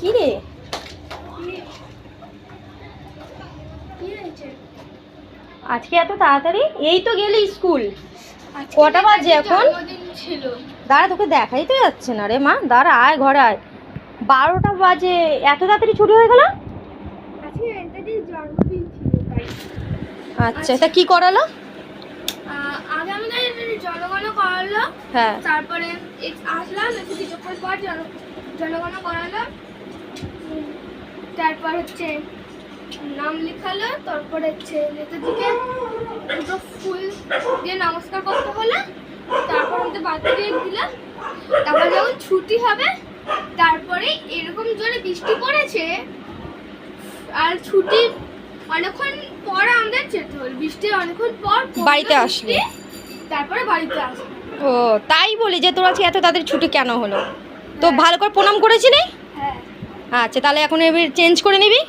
কি রে? আজকে এত তাড়াতাড়ি? এই তো গেলি স্কুল। কটা বাজে এখন? দাঁড়া তোকে দেখাই তো যাচ্ছে না রে মা। দাঁড়া আয় ঘরে আয়। বারোটা বাজে। এত তাড়াতাড়ি ছুটি হয়ে গেল? আচ্ছা এটা কি করালো? আগে আমাদের জনগণ করালো। হ্যাঁ। তারপরে আসলাম একটু কিছুক্ষণ পর জনগণ করালো। তারপর হচ্ছে নাম লেখালো তারপর হচ্ছে নেতাজিকে দুটো ফুল দিয়ে নমস্কার করতে হলো তারপর আমাদের বাড়িতে দিয়ে দিলাম তারপর যখন ছুটি হবে তারপরে এরকম জোরে বৃষ্টি পড়েছে আর ছুটি অনেকক্ষণ পর আমাদের যেতে হলো। বৃষ্টি অনেকক্ষণ পর বাড়িতে আসলি? তারপরে বাড়িতে আসলাম ও তাই বলি যে তোর আজকে এত তাদের ছুটি কেন হলো? তো হ্যাঁ। ভালো করে প্রণাম করেছিলি? হ্যাঁ। আচ্ছা তাহলে এখন এবার চেঞ্জ করে নিবি?